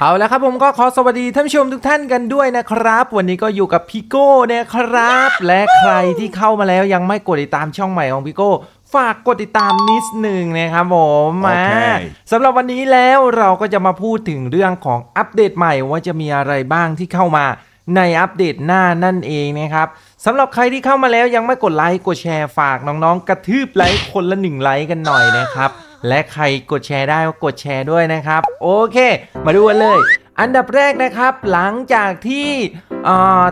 เอาแล้วครับผมก็ขอสวัสดีท่านผู้ชมทุกท่านกันด้วยนะครับ วันนี้ก็อยู่กับพี่โก้นะครับ และใครที่เข้ามาแล้วยังไม่กดติดตามช่องใหม่ของพี่โก้ฝากกดติดตามนิดหนึ่งนะครับผมโอเคมาสำหรับวันนี้แล้วเราก็จะมาพูดถึงเรื่องของอัปเดตใหม่ว่าจะมีอะไรบ้างที่เข้ามาในอัปเดตหน้านั่นเองนะครับสำหรับใครที่เข้ามาแล้วยังไม่กดไลค์กดแชร์ฝากน้องๆ กระทืบไลค์คนละหนึ่งไลค์กันหน่อยนะครับ และใครกดแชร์ได้ก็กดแชร์ด้วยนะครับ โอเค มาดูกันเลย อันดับแรกนะครับ หลังจากที่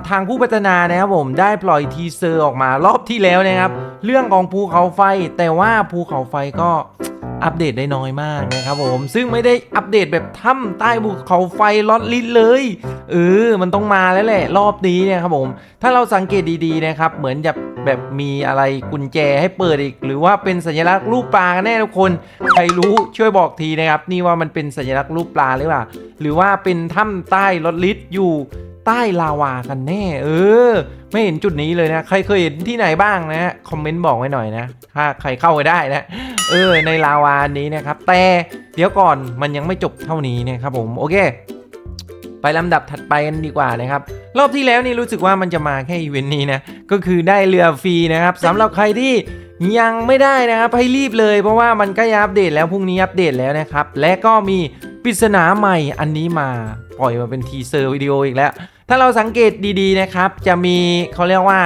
ทางผู้พัฒนานะครับผมได้ปล่อยทีเซอร์ออกมารอบที่แล้วนะครับ เรื่องของภูเขาไฟแต่ว่าภูเขาไฟก็ อัปเดตได้น้อยมากนะครับผม ซึ่งไม่ได้อัปเดตแบบถ้ำใต้ภูเขาไฟลอดลิดเลยเออมันต้องมาแล้วแหละ รอบนี้เนี่ยครับผม ถ้าเราสังเกตดีๆนะครับ เหมือนจะแบบมีอะไรกุญแจให้เปิดอีก หรือว่าเป็นสัญลักษณ์รูปปลากันแน่ทุกคน ใครรู้ช่วยบอกทีนะครับ นี่ว่ามันเป็นสัญลักษณ์รูปปลาหรือเปล่า หรือว่าเป็นถ้ำใต้ลดลิดอยู่ ใต้ลาวากันแน่ เออ ไม่เห็นจุดนี้เลยนะ ใครเคยเห็นที่ไหนบ้างนะฮะคอมเมนต์บอกไว้หน่อยนะ ถ้าใครเข้าไปได้นะ เออ ในลาวานี้นะครับ แต่เดี๋ยวก่อนมันยังไม่จบเท่านี้นะครับผม โอเค ไปลำดับถัดไปกันดีกว่านะครับ รอบที่แล้วนี่รู้สึกว่ามันจะมาแค่อีเวนต์นี้นะ ก็คือได้เรือฟรีนะครับสำหรับใครที่ยังไม่ได้นะครับให้รีบเลยเพราะว่ามันใกล้อัปเดตแล้วพรุ่งนี้อัปเดตแล้วนะครับ และก็มีปริศนาใหม่อันนี้มาปล่อยมาเป็นทีเซอร์วิดีโออีกแล้ว ถ้าเราสังเกตดีๆนะครับ จะมีเขาเรียกว่า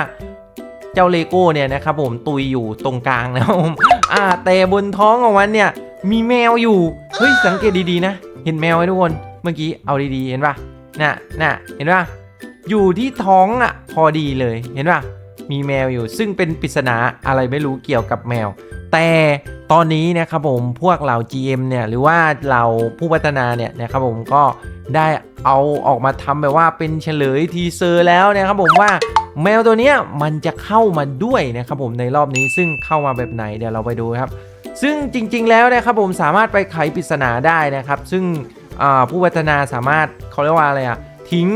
เจ้าเลโก้เนี่ยนะครับผมตุยอยู่ตรงกลางนะครับผมอ่าแต่บนท้องของมันเนี่ยมีแมวอยู่ เฮ้ยสังเกตดีๆนะ เห็นแมวไหมทุกคน เมื่อกี้เอาดีๆ เห็นปะน่ะน่ะเห็นปะอยู่ที่ท้องอะ พอดีเลยเห็นปะ มีแมวอยู่ ซึ่งเป็นปริศนาอะไรไม่รู้เกี่ยวกับแมว แต่ตอนนี้นะครับผมพวกเหล่า GM เนี่ยหรือว่าเหล่าผู้พัฒนาเนี่ยนะครับผมก็ได้เอาออกมาทำแบบว่าเป็นเฉลยทีเซอร์แล้วนะครับผมว่าแมวตัวนี้มันจะเข้ามาด้วยนะครับผมในรอบนี้ซึ่งเข้ามาแบบไหนเดี๋ยวเราไปดูครับ ซึ่งจริง ๆ แล้วนะครับผมสามารถไปไขปริศนาได้นะครับ ซึ่งผู้พัฒนาสามารถเขาเรียกว่าอะไรอะทิ้ง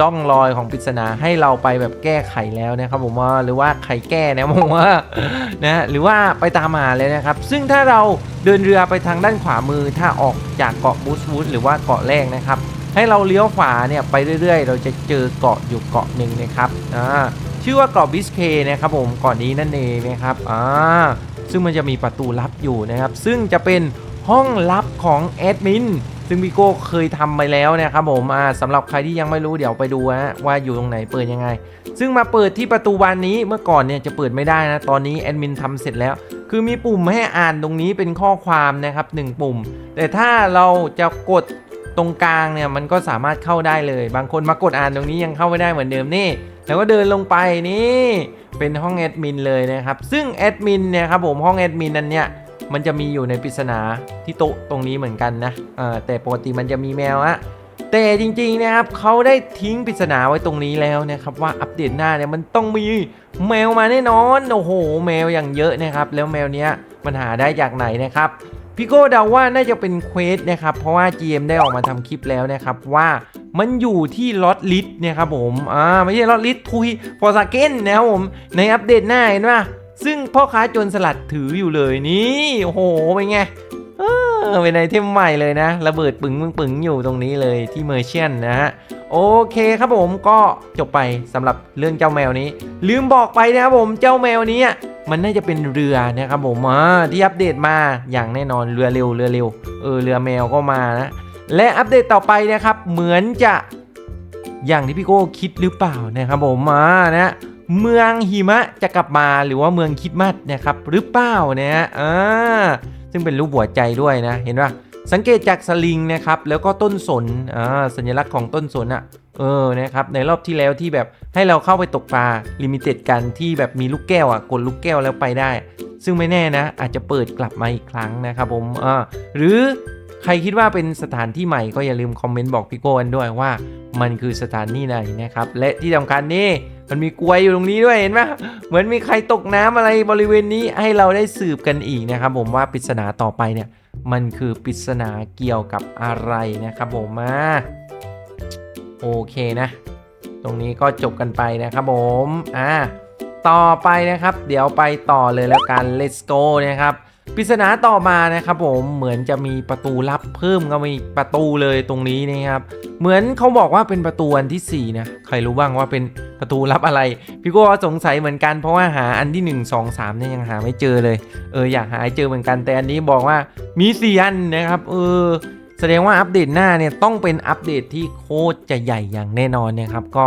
ล่องรอยของปริศนาให้เราไปแบบแก้ไขแล้วนะครับผมว่าหรือว่าไขแก้นะผมว่านะหรือว่าไปตามหาเลยนะครับ ซึ่งถ้าเราเดินเรือไปทางด้านขวามือถ้าออกจากเกาะบูสวูดหรือว่าเกาะแรกนะครับ ให้เราเลี้ยวขวาเนี่ยไปเรื่อย ๆ เราจะเจอเกาะอยู่เกาะหนึ่งนะครับอ่าชื่อว่าเกาะบิสเคนะครับผมเกาะนี้นั่นเองนะครับอ่าซึ่งมันจะมีประตูลับอยู่นะครับ ซึ่งจะเป็นห้องลับของแอดมิน ซึ่งพี่โก้เคยทำไปแล้วนะครับผมอ่าสำหรับใครที่ยังไม่รู้เดี๋ยวไปดูฮะว่าอยู่ตรงไหนเปิดยังไง ซึ่งมาเปิดที่ประตูบานนี้เมื่อก่อนเนี่ยจะเปิดไม่ได้นะ ตอนนี้แอดมินทำเสร็จแล้ว คือมีปุ่มให้อ่านตรงนี้เป็นข้อความนะครับหนึ่งปุ่ม แต่ถ้าเราจะกดตรงกลางเนี่ยมันก็สามารถเข้าได้เลย บางคนมากดอ่านตรงนี้ยังเข้าไม่ได้เหมือนเดิมนี่ แล้วก็เดินลงไปนี่เป็นห้องแอดมินเลยนะครับ ซึ่งแอดมินเนี่ยครับผมห้องแอดมินนั้นเนี่ย มันจะมีอยู่ในปริศนาที่โต๊ะตรงนี้เหมือนกันนะเออแต่ปกติมันจะมีแมวอะแต่จริงๆนะครับเขาได้ทิ้งปริศนาไว้ตรงนี้แล้วนะครับว่าอัปเดตหน้าเนี่ยมันต้องมีแมวมาแน่นอนโอ้โห แมวอย่างเยอะนะครับ แล้วแมวเนี้ยมันหาได้จากไหนนะครับพี่โก้เดาว่าน่าจะเป็นเควสนะครับเพราะว่า GM ได้ออกมาทำคลิปแล้วนะครับว่ามันอยู่ที่ลอตลิสนะครับผมอ่าไม่ใช่ลอตลิสทุยฟอร์ซาเกนนะครับผมในอัปเดตหน้าเห็นปะ ซึ่งพ่อค้าโจรสลัดถืออยู่เลยนี่โอ้โหเป็นไงเป็นไอเทมใหม่เลยนะ ระเบิดปึ๋งปึ๋งปึงอยู่ตรงนี้เลยที่เมอร์เชียนนะฮะ โอเคครับผมก็จบไปสำหรับเรื่องเจ้าแมวนี้ ลืมบอกไปนะครับผมเจ้าแมวนี้อะมันน่าจะเป็นเรือนะครับผมที่อัปเดตมาอย่างแน่นอนเรือเร็วเรือเร็วเออเรือแมวก็มานะ และอัปเดตต่อไปนะครับ เหมือนจะอย่างที่พี่โก้คิดหรือเปล่านะครับผมมานะ เมืองหิมะจะกลับมาหรือว่าเมืองคิดมัดนะครับหรือเปล่านี่ยอ่าซึ่งเป็นรูปหัวใจด้วยนะ เห็นปะสังเกตจากสลิงนะครับ แล้วก็ต้นสนอ่าสัญลักษณ์ของต้นสนอะเออนะครับในรอบที่แล้วที่แบบให้เราเข้าไปตกปลาลิมิเต็ดกันที่แบบมีลูกแก้วอะกดลูกแก้วแล้วไปได้ ซึ่งไม่แน่นะ อาจจะเปิดกลับมาอีกครั้งนะครับผมอ่าหรือ ใครคิดว่าเป็นสถานที่ใหม่ก็อย่าลืมคอมเมนต์บอกพี่โก้กันด้วยว่า มันคือสถานที่ไหนนะครับ และที่สำคัญนี่มันมีกลวยอยู่ตรงนี้ด้วยเห็นไหมเหมือนมีใครตกน้ำอะไรบริเวณนี้ให้เราได้สืบกันอีกนะครับ ผมว่าปริศนาต่อไปเนี่ย มันคือปริศนาเกี่ยวกับอะไรนะครับ ผมมาโอเคนะ ตรงนี้ก็จบกันไปนะครับผมอ่าต่อไปนะครับ เดี๋ยวไปต่อเลยแล้วกัน let's go นะครับ ปริศนาต่อมานะครับผมเหมือนจะมีประตูลับเพิ่มก็มีประตูเลยตรงนี้นะครับ เหมือนเขาบอกว่าเป็นประตูอันที่4นะใครรู้บ้างว่าเป็นประตูลับอะไร พี่ก็สงสัยเหมือนกันเพราะว่าหาอันที่ 1 2 3เนี่ยยังหาไม่เจอเลย เอออยากหาเจอเหมือนกันแต่อันนี้บอกว่ามีสี่อันนะครับ เออ แสดงว่าอัปเดตหน้าเนี่ยต้องเป็นอัปเดตที่โคตรจะใหญ่อย่างแน่นอนนะครับ ก็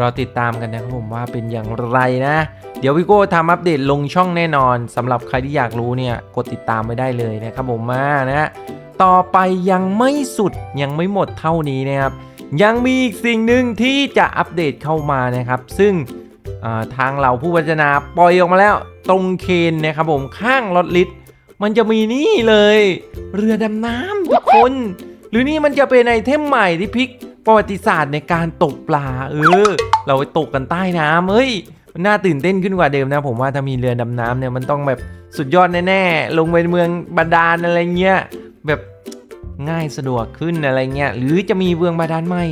รอติดตามกันนะครับผมว่าเป็นอย่างไรนะ เดี๋ยวพี่โก้ทำอัปเดตลงช่องแน่นอนสำหรับใครที่อยากรู้เนี่ยกดติดตามไว้ได้เลยนะครับผมมานะฮะต่อไปยังไม่สุดยังไม่หมดเท่านี้นะครับ ยังมีอีกสิ่งหนึ่งที่จะอัปเดตเข้ามานะครับ ซึ่งาทางเราผู้พัฒนาปล่อยออกมาแล้วตรงเคนนะครับผมข้างรถลิต์มันจะมีนี่เลย เรือดำน้ำทุกคน หรือนี่มันจะเป็นไอเทมใหม่ที่พลิกประวัติศาสตร์ในการตกปลาเออ เราไปตกกันใต้น้ำเฮ้ยมันน่าตื่นเต้นขึ้นกว่าเดิมนะ ผมว่าถ้ามีเรือดำน้ำเนี่ยมันต้องแบบสุดยอดแน่ๆ ลงไปเมืองบาดาลอะไรเงี้ยแบบง่ายสะดวกขึ้นอะไรเงี้ยหรือจะมีเมืองบาดาลใหม่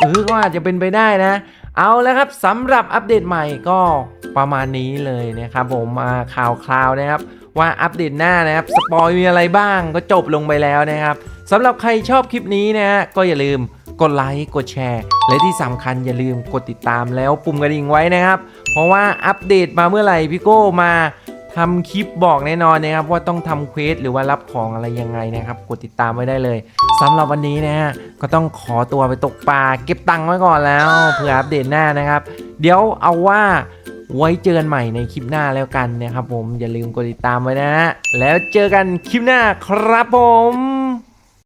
เออก็อาจจะเป็นไปได้นะ เอาแล้วครับสำหรับอัปเดตใหม่ก็ประมาณนี้เลยนะครับผมมาข่าวคราวนะครับ ว่าอัปเดตหน้านะครับ สปอยมีอะไรบ้างก็จบลงไปแล้วนะครับสำหรับใครชอบคลิปนี้นะฮะก็อย่าลืมกดไลค์กดแชร์ และที่สำคัญอย่าลืมกดติดตามแล้วปุ่มกระดิ่งไว้นะครับ เพราะว่าอัปเดตมาเมื่อไหร่พี่โก้มาทำคลิปบอกแน่นอนนะครับ ว่าต้องทำเควสหรือว่ารับของอะไรยังไงนะครับ กดติดตามไว้ได้เลยสำหรับวันนี้นะฮะก็ต้องขอตัวไปตกปลาเก็บตังค์ไว้ก่อนแล้วเพื่ออัปเดตหน้านะครับ เดี๋ยวเอาว่า ไว้เจอกันใหม่ในคลิปหน้าแล้วกันนะครับผมอย่าลืมกดติดตามไว้นะฮะแล้วเจอกันคลิปหน้าครับผม